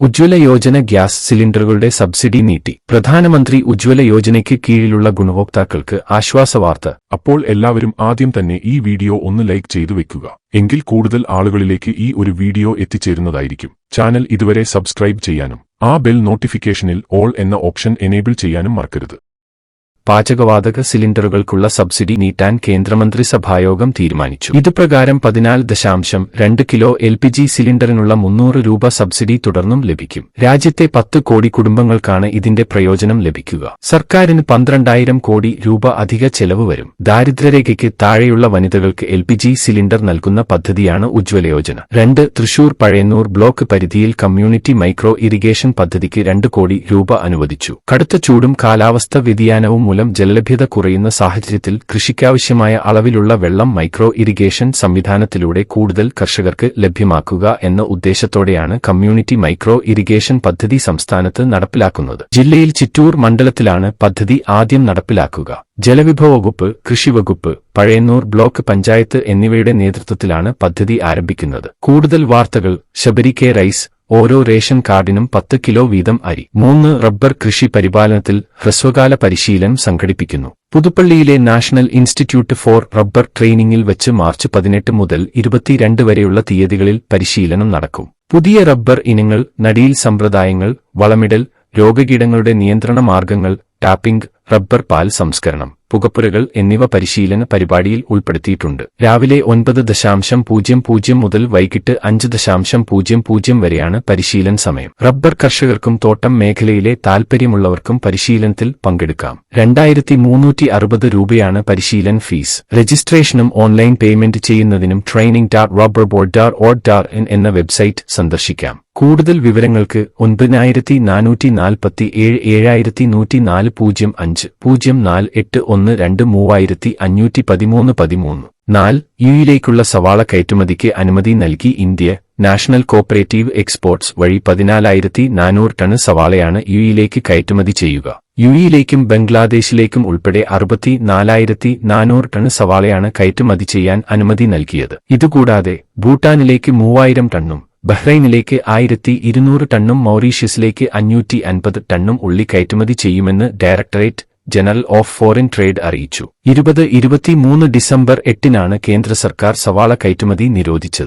ഉജ്ജ്വല Yojana gas സിലിണ്ടറുകളുടെ subsidy നീട്ടി. പ്രധാനമന്ത്രി ഉജ്ജ്വല യോജനയ്ക്ക് കീഴിലുള്ള ഗുണഭോക്താക്കൾക്ക് ആശ്വാസവാർത്ത അപ്പോൾ എല്ലാവരും ആദ്യം തന്നെ ഈ വീഡിയോ ഒന്ന് ലൈക്ക് ചെയ്തു വെക്കുക. എങ്കിൽ കൂടുതൽ ആളുകളിലേക്ക് ഈ ഒരു വീഡിയോ എത്തിച്ചേരുന്നതായിരിക്കും. ചാനൽ ഇതുവരെ സബ്സ്ക്രൈബ് ചെയ്യാനും ആ ബെൽ നോട്ടിഫിക്കേഷനിൽ ഓൾ എന്ന ഓപ്ഷൻ എനേബിൾ ചെയ്യാനും മറക്കരുത്. പാചകവാതക സിലിണ്ടറുകൾക്കുള്ള സബ്സിഡി നീട്ടാൻ കേന്ദ്രമന്ത്രിസഭായോഗം തീരുമാനിച്ചു. ഇതുപ്രകാരം പതിനാല് ദശാംശം രണ്ട് കിലോ എൽ പി ജി സിലിണ്ടറിനുള്ള മുന്നൂറ് രൂപ സബ്സിഡി തുടർന്നും ലഭിക്കും. രാജ്യത്തെ പത്ത് കോടി കുടുംബങ്ങൾക്കാണ് ഇതിന്റെ പ്രയോജനം ലഭിക്കുക. സർക്കാരിന് പന്ത്രണ്ടായിരം കോടി രൂപ അധിക ചെലവ് വരും. ദാരിദ്ര്യരേഖയ്ക്ക് താഴെയുള്ള വനിതകൾക്ക് എൽ പി ജി സിലിണ്ടർ നൽകുന്ന പദ്ധതിയാണ് ഉജ്ജ്വല യോജന. രണ്ട് തൃശൂർ പഴയന്നൂർ ബ്ലോക്ക് പരിധിയിൽ കമ്മ്യൂണിറ്റി മൈക്രോ ഇറിഗേഷൻ പദ്ധതിക്ക് രണ്ട് കോടി രൂപ അനുവദിച്ചു. കടുത്ത ചൂടും കാലാവസ്ഥ വ്യതിയാനവും മൂലം ജലലഭ്യത കുറയുന്ന സാഹചര്യത്തിൽ കൃഷിക്കാവശ്യമായ അളവിലുള്ള വെള്ളം മൈക്രോ ഇറിഗേഷൻ സംവിധാനത്തിലൂടെ കൂടുതൽ കർഷകർക്ക് ലഭ്യമാക്കുക എന്ന ഉദ്ദേശത്തോടെയാണ് കമ്മ്യൂണിറ്റി മൈക്രോ ഇറിഗേഷൻ പദ്ധതി സംസ്ഥാനത്ത് നടപ്പിലാക്കുന്നത്. ജില്ലയിൽ ചിറ്റൂർ മണ്ഡലത്തിലാണ് പദ്ധതി ആദ്യം നടപ്പിലാക്കുക. ജലവിഭവ വകുപ്പ് കൃഷിവകുപ്പ് പഴയന്നൂർ ബ്ലോക്ക് പഞ്ചായത്ത് എന്നിവയുടെ നേതൃത്വത്തിലാണ് പദ്ധതി ആരംഭിക്കുന്നത്. കൂടുതൽ വാർത്തകൾ ശബരി കെ റൈസ് ഓരോ റേഷൻ കാർഡിനും പത്ത് കിലോ വീതം അരി. മൂന്ന് റബ്ബർ കൃഷി പരിപാലനത്തിൽ ഹ്രസ്വകാല പരിശീലനം സംഘടിപ്പിക്കുന്നു. പുതുപ്പള്ളിയിലെ നാഷണൽ ഇൻസ്റ്റിറ്റ്യൂട്ട് ഫോർ റബ്ബർ ട്രെയിനിങ്ങിൽ വെച്ച് മാർച്ച് പതിനെട്ട് മുതൽ ഇരുപത്തിരണ്ട് വരെയുള്ള തീയതികളിൽ പരിശീലനം നടക്കും. പുതിയ റബ്ബർ ഇനങ്ങൾ നടീൽ സമ്പ്രദായങ്ങൾ വളമിടൽ രോഗകീടങ്ങളുടെ നിയന്ത്രണ മാർഗങ്ങൾ ടാപ്പിംഗ് റബ്ബർ പാൽ സംസ്കരണം. പുകപ്പുരകൾ എന്നിവ പരിശീലന പരിപാടിയിൽ ഉൾപ്പെടുത്തിയിട്ടുണ്ട്. രാവിലെ ഒൻപത് ദശാംശം പൂജ്യം പൂജ്യം മുതൽ വൈകിട്ട് അഞ്ച് ദശാംശം പൂജ്യം പൂജ്യം വരെയാണ് പരിശീലന സമയം. റബ്ബർ കർഷകർക്കും തോട്ടം മേഖലയിലെ താൽപര്യമുള്ളവർക്കും പരിശീലനത്തിൽ പങ്കെടുക്കാം. രണ്ടായിരത്തി മൂന്നൂറ്റി അറുപത് രൂപയാണ് പരിശീലന ഫീസ്. രജിസ്ട്രേഷനും ഓൺലൈൻ പേയ്മെന്റ് ചെയ്യുന്നതിനും training dot rubber board dot odd dot in എന്ന വെബ്സൈറ്റ് സന്ദർശിക്കാം. കൂടുതൽ വിവരങ്ങൾക്ക് ഒൻപതിനായിരത്തി നാനൂറ്റി നാൽപ്പത്തി ഏഴ് ഏഴായിരത്തി നൂറ്റി നാല് പൂജ്യം അഞ്ച് പൂജ്യം നാല് എട്ട് ഒന്ന് രണ്ട് മൂവായിരത്തി അഞ്ഞൂറ്റി പതിമൂന്ന് പതിമൂന്ന്. നാല് യുയിലേക്കുള്ള സവാള കയറ്റുമതിക്ക് അനുമതി നൽകി ഇന്ത്യ നാഷണൽ കോപ്പറേറ്റീവ് എക്സ്പോർട്സ് വഴി പതിനാലായിരത്തി നാനൂറ് ടൺ സവാളയാണ് യുയിലേക്ക് കയറ്റുമതി ചെയ്യുക. യുയിലേക്കും ബംഗ്ലാദേശിലേക്കും ഉൾപ്പെടെ അറുപത്തി നാലായിരത്തി നാനൂറ് ടൺ സവാളയാണ് കയറ്റുമതി ചെയ്യാൻ അനുമതി നൽകിയത്. ഇതുകൂടാതെ ഭൂട്ടാനിലേക്ക് മൂവായിരം ടണ്ണും ബഹ്റൈനിലേക്ക് ആയിരത്തി ഇരുന്നൂറ് ടണ്ണും മൗറീഷ്യസിലേക്ക് അഞ്ഞൂറ്റി അൻപത് ടണ്ണും ഉള്ളി കയറ്റുമതി ചെയ്യുമെന്ന് Directorate General of Foreign Trade അറിയിച്ചു. ഇരുപത് ഇരുപത്തിമൂന്ന് ഡിസംബർ എട്ടിനാണ് കേന്ദ്ര സർക്കാർ സവാള കയറ്റുമതി നിരോധിച്ചത്.